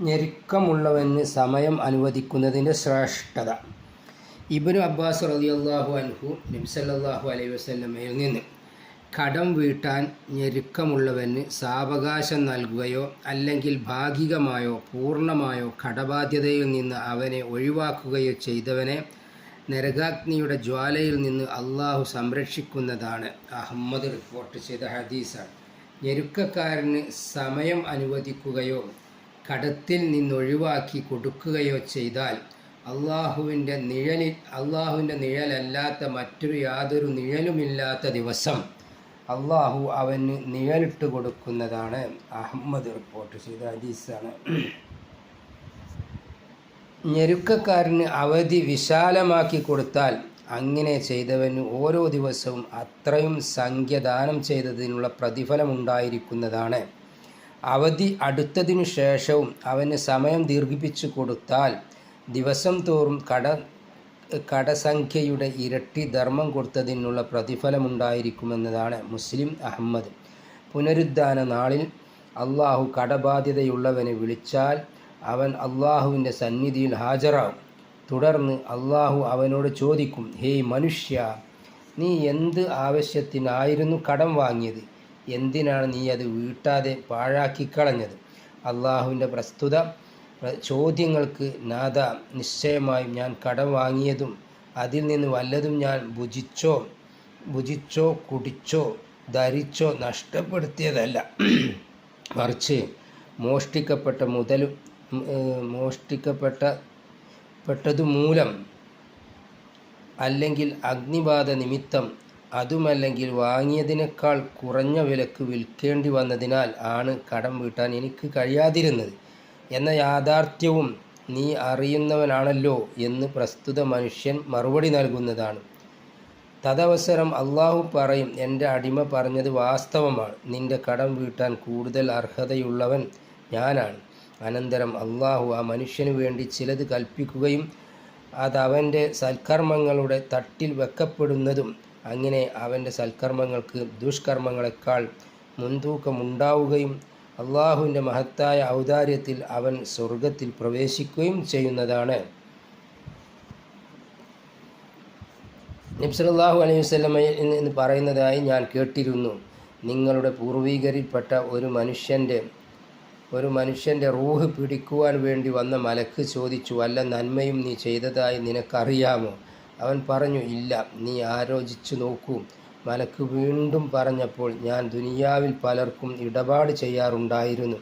ഞെരുക്കമുള്ളവന് സമയം അനുവദിക്കുന്നതിന്റെ ശ്രേഷ്ഠത. ഇബനു അബ്ബാസ് റളിയല്ലാഹു അൻഹു നബ്സല്ലാഹു അലൈഹി വസ്ലമയിൽ നിന്ന് കടം വീട്ടാൻ ഞെരുക്കമുള്ളവന് സാവകാശം നൽകുകയോ അല്ലെങ്കിൽ ഭാഗികമായോ പൂർണമായോ കടബാധ്യതയിൽ നിന്ന് അവനെ ഒഴിവാക്കുകയോ ചെയ്തവനെ നരകാഗ്നിയുടെ ജ്വാലയിൽ നിന്ന് അള്ളാഹു സംരക്ഷിക്കുന്നതാണ്. അഹമ്മദ് റിപ്പോർട്ട് ചെയ്ത ഹദീസാണ്. ഞെരുക്കക്കാരന് സമയം അനുവദിക്കുകയോ കടത്തിൽ നിന്നൊഴിവാക്കി കൊടുക്കുകയോ ചെയ്താൽ അള്ളാഹുവിന്റെ നിഴലിൽ അള്ളാഹുവിന്റെ നിഴലല്ലാത്ത മറ്റൊരു യാതൊരു നിഴലുമില്ലാത്ത ദിവസം അള്ളാഹു അവന് നിഴലിട്ട് കൊടുക്കുന്നതാണ് അഹമ്മദ് റിപ്പോർട്ട് ചെയ്ത ഹദീസാണ്. ഞെരുക്കക്കാരന് അവധി വിശാലമാക്കി കൊടുത്താൽ അങ്ങനെ ചെയ്തവന് ഓരോ ദിവസവും അത്രയും സംഖ്യ ദാനം ചെയ്തതിനുള്ള പ്രതിഫലമുണ്ടായിരിക്കുന്നതാണ്. അവധി അടുത്തതിനു ശേഷവും അവന് സമയം ദീർഘിപ്പിച്ചു കൊടുത്താൽ ദിവസം തോറും കട കടസംഖ്യയുടെ ഇരട്ടി ധർമ്മം കൊടുത്തതിനുള്ള പ്രതിഫലമുണ്ടായിരിക്കുമെന്നതാണ് മുസ്ലിം അഹമ്മദ്. പുനരുദ്ധാന നാളിൽ അള്ളാഹു കടബാധ്യതയുള്ളവനെ വിളിച്ചാൽ അവൻ അള്ളാഹുവിന്റെ സന്നിധിയിൽ ഹാജരാകും. തുടർന്ന് അള്ളാഹു അവനോട് ചോദിക്കും ഹേയ് മനുഷ്യ നീ എന്ത് ആവശ്യത്തിനായിരുന്നു കടം വാങ്ങിയത്? എന്തിനാണ് നീ അത് വീട്ടാതെ പാഴാക്കി കളഞ്ഞത്? അള്ളാഹുവിന്റെ പ്രസ്തുത ചോദ്യങ്ങൾക്ക് നാഥ നിശ്ചയമായും ഞാൻ കടം വാങ്ങിയതും അതിൽ നിന്ന് വല്ലതും ഞാൻ ഭുജിച്ചോ ഭുജിച്ചോ കുടിച്ചോ ധരിച്ചോ നഷ്ടപ്പെടുത്തിയതല്ല. മറിച്ച് മോഷ്ടിക്കപ്പെട്ട മുതൽ മോഷ്ടിക്കപ്പെട്ട പെട്ടതുമൂലം അല്ലെങ്കിൽ അഗ്നിബാധ നിമിത്തം അതുമല്ലെങ്കിൽ വാങ്ങിയതിനേക്കാൾ കുറഞ്ഞ വിലക്ക് വിൽക്കേണ്ടി വന്നതിനാൽ ആണ് കടം വീട്ടാൻ എനിക്ക് കഴിയാതിരുന്നത്. എന്ന യാഥാർത്ഥ്യവും നീ അറിയുന്നവനാണല്ലോ എന്ന് പ്രസ്തുത മനുഷ്യൻ മറുപടി നൽകുന്നതാണ്. തദവസരം അള്ളാഹു പറയും എന്റെ അടിമ പറഞ്ഞത് വാസ്തവമാണ്. നിന്റെ കടം വീട്ടാൻ കൂടുതൽ അർഹതയുള്ളവൻ ഞാനാണ്. അനന്തരം അള്ളാഹു ആ മനുഷ്യന് വേണ്ടി ചിലത് കൽപ്പിക്കുകയും അതവന്റെ സൽക്കർമ്മങ്ങളുടെ തട്ടിൽ വെക്കപ്പെടുന്നതും അങ്ങനെ അവന്റെ സൽക്കർമ്മങ്ങൾക്ക് ദുഷ്കർമ്മങ്ങളെക്കാൾ മുൻതൂക്കമുണ്ടാവുകയും അള്ളാഹുവിന്റെ മഹത്തായ ഔദാര്യത്തിൽ അവൻ സ്വർഗത്തിൽ പ്രവേശിക്കുകയും ചെയ്യുന്നതാണ്. നബ്സലാഹു അലൈഹി വസ്ലമയിൽ എന്ന് പറയുന്നതായി ഞാൻ കേട്ടിരുന്നു. നിങ്ങളുടെ പൂർവീകരിൽപ്പെട്ട ഒരു മനുഷ്യന്റെ ഒരു മനുഷ്യന്റെ റൂഹ് പിടിക്കുവാൻ വേണ്ടി വന്ന മലക്ക് ചോദിച്ചു വല്ല നന്മയും നീ ചെയ്തതായി നിനക്കറിയാമോ? അവൻ പറഞ്ഞു ഇല്ല നീ ആലോചിച്ചു നോക്കൂ. മലക്ക് വീണ്ടും പറഞ്ഞപ്പോൾ ഞാൻ ദുനിയാവിൽ പലർക്കും ഇടപാട് ചെയ്യാറുണ്ടായിരുന്നു.